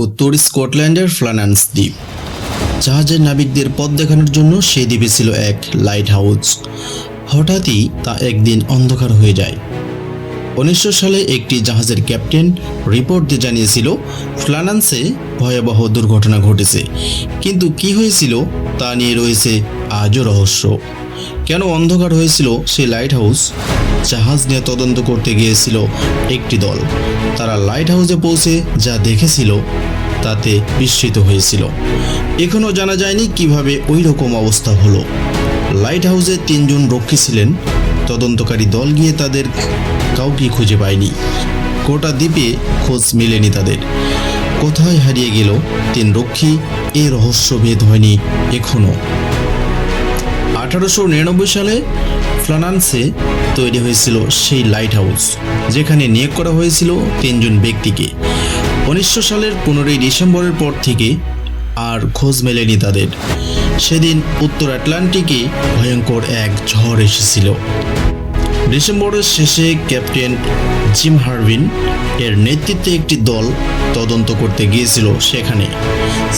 উত্তর স্কটল্যান্ডের ফ্লানান্স দ্বীপ। জাহাজের নাবিকদের পথ দেখানোর জন্য সেই দ্বীপে ছিল এক লাইট হাউস হঠাৎই তা একদিন অন্ধকার হয়ে যায়। উনিশশো সালে একটি জাহাজের ক্যাপ্টেন রিপোর্ট দিয়ে জানিয়েছিল, ফ্লানান্সে ভয়াবহ দুর্ঘটনা ঘটেছে। কিন্তু কি হয়েছিল তা নিয়ে রয়েছে আজও রহস্য। কেন অন্ধকার হয়েছিল সেই লাইট হাউস জাহাজ নিয়ে তদন্ত করতে গিয়েছিল একটি দল। তারা লাইট হাউসে পৌঁছে যা দেখেছিল, তাতে বিস্মিত হয়েছিল। এখনও জানা যায়নি কীভাবে ওই রকম অবস্থা হলো। লাইট হাউসে তিনজন রক্ষী ছিলেন। তদন্তকারী দল গিয়ে তাদের কাউকে খুঁজে পায়নি। গোটা দ্বীপে খোঁজ মেলেনি তাদের। কোথায় হারিয়ে গেল তিন রক্ষী? এ রহস্য ভেদ হয়নি এখনও। আঠারোশো নিরানব্বই সালে ফ্লানান্সে তৈরি হয়েছিল সেই লাইট হাউস যেখানে নিয়োগ করা হয়েছিল তিনজন ব্যক্তিকে। উনিশশো সালের পনেরোই ডিসেম্বরের পর থেকে আর খোঁজ মেলেনি তাদের। সেদিন উত্তর আটলান্টিকে ভয়ঙ্কর এক ঝড় এসেছিল। ডিসেম্বরের শেষে ক্যাপ্টেন জিম হারভিন এর নেতৃত্বে একটি দল তদন্ত করতে গিয়েছিল সেখানে।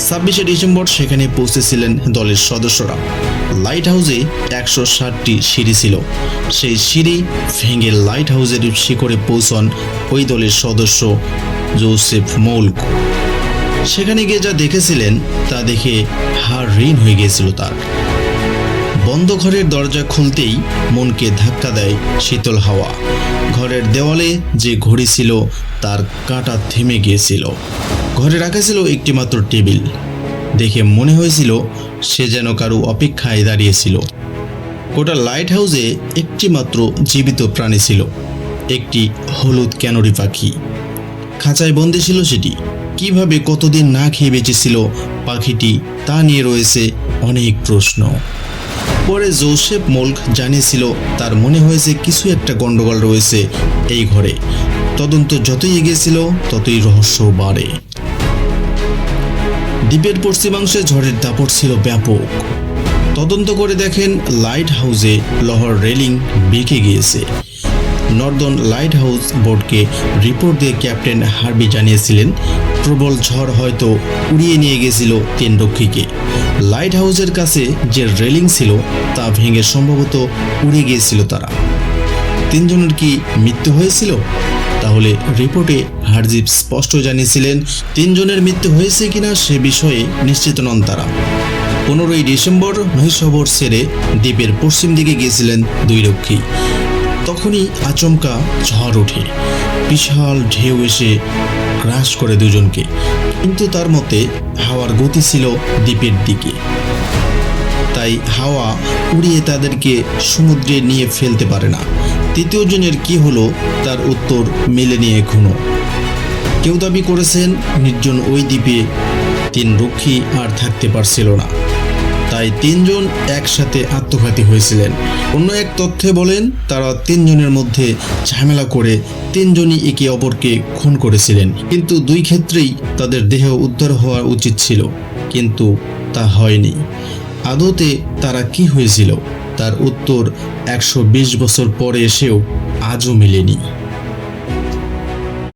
ছাব্বিশে ডিসেম্বর সেখানে পৌঁছেছিলেন দলের সদস্যরা। লাইট হাউসে একশো ষাটটি সিঁড়ি ছিল। সেই সিঁড়ি ভেঙে লাইট হাউসের শিখরে পৌঁছন ওই দলের সদস্য জোসেফ মৌলক। সেখানে গিয়ে যা দেখেছিলেন তা দেখে হার ঋণ হয়ে গিয়েছিল তার। বন্ধ ঘরের দরজা খুলতেই মনকে ধাক্কা দেয় শীতল হাওয়া। ঘরের দেওয়ালে যে ঘড়ি ছিল, তার কাঁটা থেমে গিয়েছিল। ঘরে রাখা ছিল একটিমাত্র টেবিল। দেখে মনে হয়েছিল সে যেন কারও অপেক্ষায় দাঁড়িয়েছিল। গোটা লাইট হাউসে একটিমাত্র জীবিত প্রাণী ছিল, একটি হলুদ ক্যানরি পাখি। খাঁচায় বন্দি ছিল সেটি। কীভাবে কতদিন না খেয়ে বেঁচেছিল পাখিটি, তা নিয়ে রয়েছে অনেক প্রশ্ন। পরে জোসেফ মোল্ক জানিয়েছিল, তার মনে হয়েছে কিছু একটা গন্ডগোল রয়েছে এই ঘরে। তদন্ত যতই এগিয়েছিল ততই রহস্য বাড়ে। দ্বীপের পশ্চিমাংশে ঝড়ের দাপট ছিল ব্যাপক। তদন্ত করে দেখেন, লাইট হাউসে লহর রেলিং বেঁকে গিয়েছে। নর্দন লাইট হাউস বোর্ডকে রিপোর্ট দিয়ে ক্যাপ্টেন হার্বি জানিয়েছিলেন, প্রবল ঝড় হয়তো উড়িয়ে নিয়ে গেছিল তিন রক্ষীকে লাইট হাউসের কাছে যে রেলিং ছিল, তা ভেঙে সম্ভবত উড়ে গিয়েছিল তারা। তিনজনের কি মৃত্যু হয়েছিল? তাহলে রিপোর্টে হারজিপ স্পষ্ট জানিয়েছিলেন, তিনজনের মৃত্যু হয়েছে কিনা সে বিষয়ে নিশ্চিত নন তারা। পনেরোই ডিসেম্বর নৈশবর সেরে দ্বীপের পশ্চিম দিকে গিয়েছিলেন দুই রক্ষী। তখনই আচমকা ঝড় ওঠে। বিশাল ঢেউ এসে গ্রাস করে দুজনকে। কিন্তু তার মতে হাওয়ার গতি ছিল দ্বীপের দিকে। তাই হাওয়া উড়িয়ে তাদেরকে সমুদ্রে নিয়ে ফেলতে পারে না। তৃতীয় জনের কি হলো তার উত্তর মেলেনি এখনও। কেউ দাবি করেছেন, নির্জন ওই দ্বীপে তিন রক্ষী আর থাকতে পারছিল না। তাই তিনজন একসাথে আত্মঘাতী হয়েছিলেন। অন্য এক তথ্যে বলেন, তারা তিনজনের মধ্যে ঝামেলা করে তিনজনই একে অপরকে খুন করেছিলেন। কিন্তু দুই ক্ষেত্রেই তাদের দেহ উদ্ধার হওয়া উচিত ছিল, কিন্তু তা হয়নি। আদতে তারা কি হয়েছিল, তার উত্তর একশো বিশ বছর পরে এসেও আজও মেলেনি।